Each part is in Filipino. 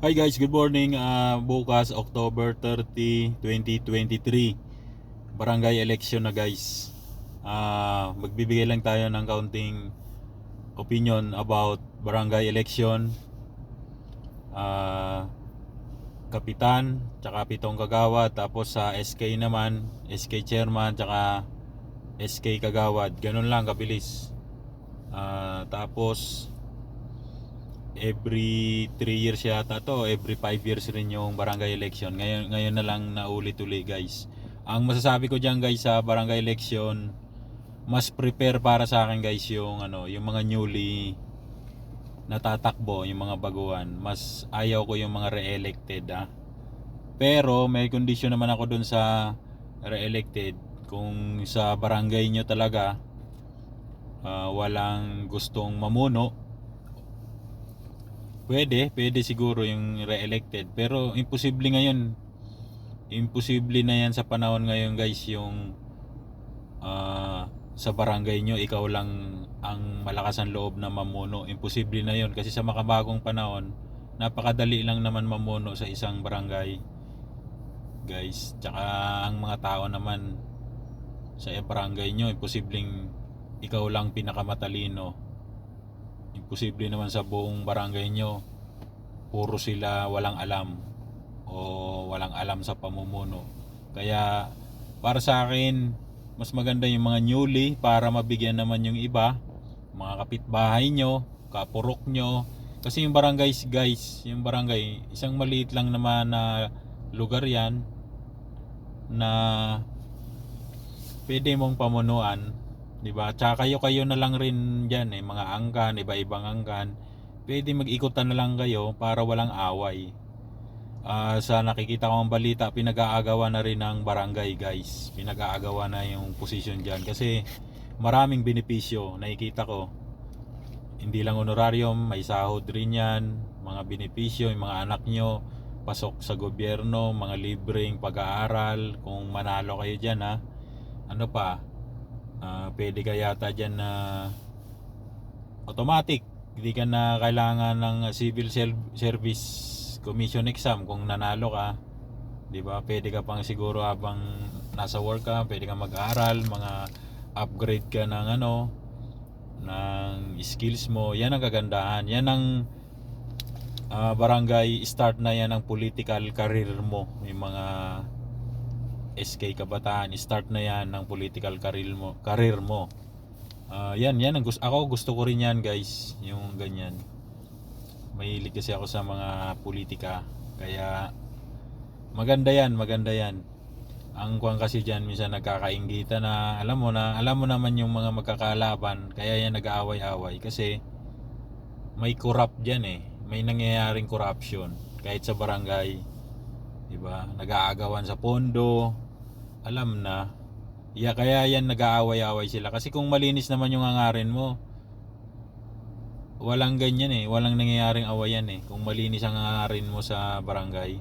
Hi guys, good morning. Ah, bukas October 30, 2023. Barangay election na guys. Ah, magbibigay lang tayo ng kaunting opinion about barangay election. Ah, kapitan, tsaka pitong kagawad, tapos sa SK naman, SK chairman, tsaka SK kagawad. Ganun lang kabilis. Ah, tapos every 3 years yata to, every 5 years rin yung barangay election. Ngayon, ngayon na lang naulit-uli guys. Ang masasabi ko diyan guys sa barangay election, mas prepare para sa akin guys yung ano, yung mga newly natatakbo, yung mga baguhan. Mas ayaw ko yung mga re-elected ah. Pero may condition naman ako dun sa re-elected. Kung sa barangay nyo talaga ah, walang gustong mamuno, Pwede, pwede siguro yung re-elected. Pero imposible ngayon. Imposible na yan sa panahon ngayon guys yung ah, sa barangay nyo ikaw lang ang malakas ang loob na mamuno. Imposible na yon kasi sa makabagong panahon napakadali lang naman mamuno sa isang barangay guys. Tsaka ang mga tao naman sa barangay nyo imposibleng ikaw lang pinakamatalino imposible naman sa buong barangay nyo. Puro sila walang alam o walang alam sa pamumuno. Kaya para sa akin mas maganda yung mga newly para mabigyan naman yung iba. Mga kapitbahay nyo kapurok nyo. Kasi yung barangay guys yung barangay isang maliit lang naman na lugar yan na pwede mong pamunuan 'di ba? Tsaka kayo-kayo na lang rin diyan eh, mga angkan, iba-ibang angkan. Pwede mag-ikutan na lang kayo para walang away. Ah, sa nakikita ko ang balita, pinag-aagawa na rin ng barangay, guys. Pinag-aagawa na yung position diyan kasi maraming benepisyo nakikita ko. Hindi lang honorarium, may sahod rin yan, mga benepisyo, yung mga anak nyo, pasok sa gobyerno, mga libreng pag-aaral, kung manalo kayo dyan ha. Ano pa, Ah, pwede ka yata dyan na automatic. Hindi ka na kailangan ng civil service commission exam kung nanalo ka. 'Di ba? Pwede ka pang siguro habang nasa work ka, pwede ka mag-aral, mga upgrade ka ng ano ng skills mo. Yan ang kagandahan. Yan ang ah, barangay start na yan ng political career mo. Yung mga SK Kabataan, start na yan ng political career mo. Career mo. Ah, yan, yan ang gusto ako gusto ko rin yan, guys, yung ganyan. Mahilig kasi ako sa mga politika. Kaya maganda yan, maganda yan. Ang kuwan kasi diyan minsan nagkakainggita na alam mo na, alam mo naman yung mga magkakalaban, kaya yan nag-aaway-away kasi may corrupt diyan eh. May nangyayaring corruption kahit sa barangay. 'Di ba? Nag-aagawan sa pondo, alam na. Yeah, kaya yan nag-aaway-away sila. Kasi kung malinis naman yung hangarin mo, walang ganyan eh. Walang nangyayaring awayan eh. Kung malinis ang hangarin mo sa barangay.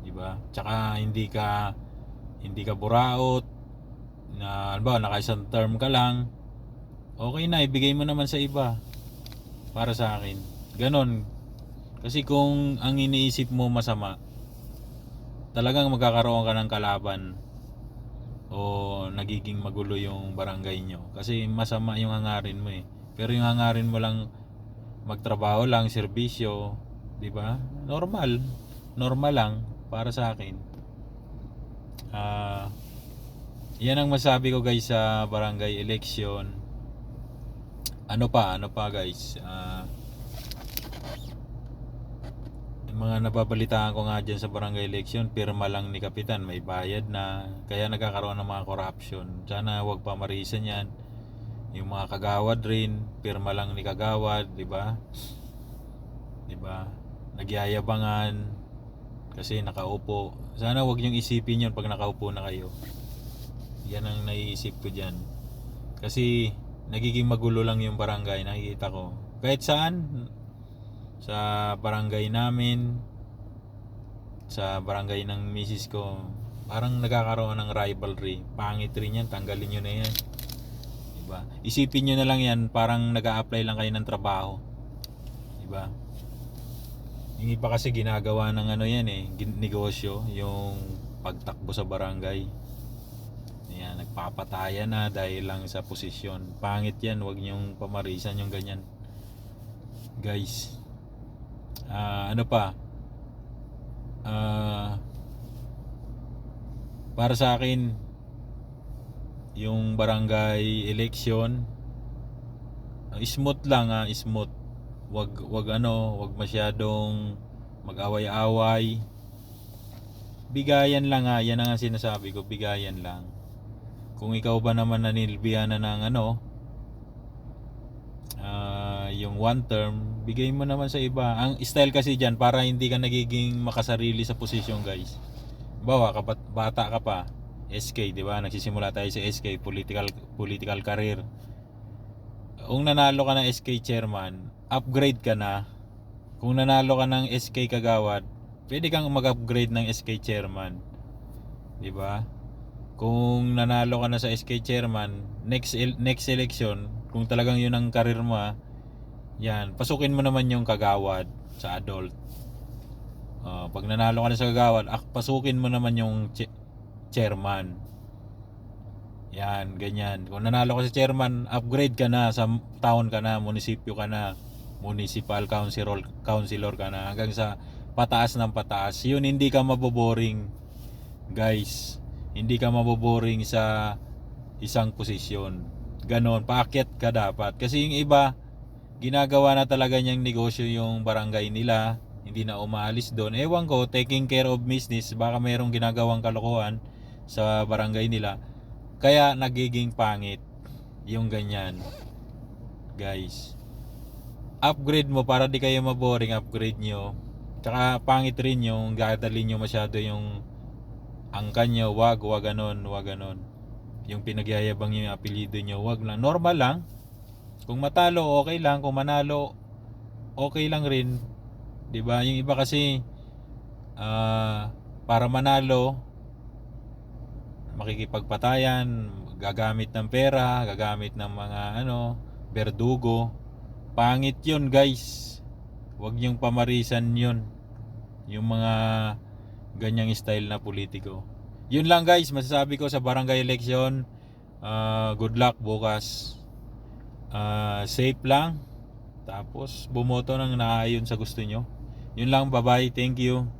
Di ba? Tsaka hindi ka hindi ka buraot na ba naka-isang term ka lang. Okay na, ibigay mo naman sa iba. Para sa akin. Ganon. Kasi kung ang iniisip mo masama, talagang magkakaroon ka ng kalaban o nagiging magulo yung barangay nyo. Kasi masama yung hangarin mo eh. Pero yung hangarin mo lang magtrabaho lang serbisyo di ba? Normal. Normal lang para sa akin. Ah yan ang masabi ko guys sa barangay election ano pa ano pa guys? Ah yung mga nababalitaan ko nga dyan sa barangay election, pirma lang ni Kapitan, may bayad na. Kaya nagkakaroon ng mga corruption. Sana wag pa marisan yan. Yung mga kagawad rin, pirma lang ni kagawad, di ba? Di ba? Nagyayabangan kasi nakaupo. Sana wag yung isipin yun pag nakaupo na kayo. Yan ang naiisip ko dyan. Kasi nagiging magulo lang yung barangay, nakikita ko. Kahit saan, sa barangay namin sa barangay ng misis ko parang nagkakaroon ng rivalry pangit rin yan tanggalin nyo na yan diba isipin nyo na lang yan parang nag apply lang kayo ng trabaho diba Yung iba kasi ginagawa ng ano yan eh, negosyo, yung pagtakbo sa barangay. Yan, nagpapatayan na dahil lang sa posisyon. Pangit yan, wag niyong pamarisan yung ganyan. Guys, ah, ano pa? Ah, para sa akin, yung barangay election, ah, smooth lang ah, smooth. Wag wag ano, wag masyadong mag-away-away. Bigayan lang ah, yan ang sinasabi ko, bigayan lang. Kung ikaw ba naman nanilbihan na ng ano, yung one term, bigay mo naman sa iba. Ang style kasi diyan para hindi ka nagiging makasarili sa posisyon, guys. Bawa kapat bata ka pa, SK, 'di ba? Nagsisimula tayo sa SK political political career. Kung nanalo ka ng SK chairman, upgrade ka na. Kung nanalo ka ng SK kagawad, pwede kang mag-upgrade ng SK chairman. 'Di ba? Kung nanalo ka na sa SK chairman, next next election, kung talagang 'yun ang career mo, ah, yan, pasukin mo naman yung kagawad sa adult. Ah, pag nanalo ka na sa kagawad, ak- pasukin mo naman yung chi- chairman. Yan, ganyan. Kung nanalo ka sa chairman, upgrade ka na sa town ka na, munisipyo ka na, municipal councilor, councilor ka na, hanggang sa pataas ng pataas. Yun, hindi ka maboboring, guys. Hindi ka maboboring sa isang posisyon. Ganon, paakyat ka dapat. Kasi yung iba, ginagawa na talaga niyang negosyo yung barangay nila, hindi na umaalis doon. Ewan ko, taking care of business, baka mayroong ginagawang kalokohan sa barangay nila. Kaya nagiging pangit yung ganyan. Guys. Upgrade mo para di kayo maboring, upgrade nyo. Tsaka pangit rin yung dadali nyo masyado yung angkan nyo. Wag, wag ganon, wag ganon. Yung pinagyayabang nyo yung apelido nyo, wag lang. Normal lang. Kung matalo, okay lang. Kung manalo, okay lang rin. 'Di ba? Yung iba kasi ah, para manalo makikipagpatayan, gagamit ng pera, gagamit ng mga ano, berdugo. Pangit 'yun, guys. Huwag niyong pamarisan 'yun. Yung mga ganyang style na politiko. Yun lang guys, masasabi ko sa barangay election. Ah, good luck bukas. Ah, safe lang. Tapos bumoto ng naayon sa gusto nyo. Yun lang, bye-bye. Thank you.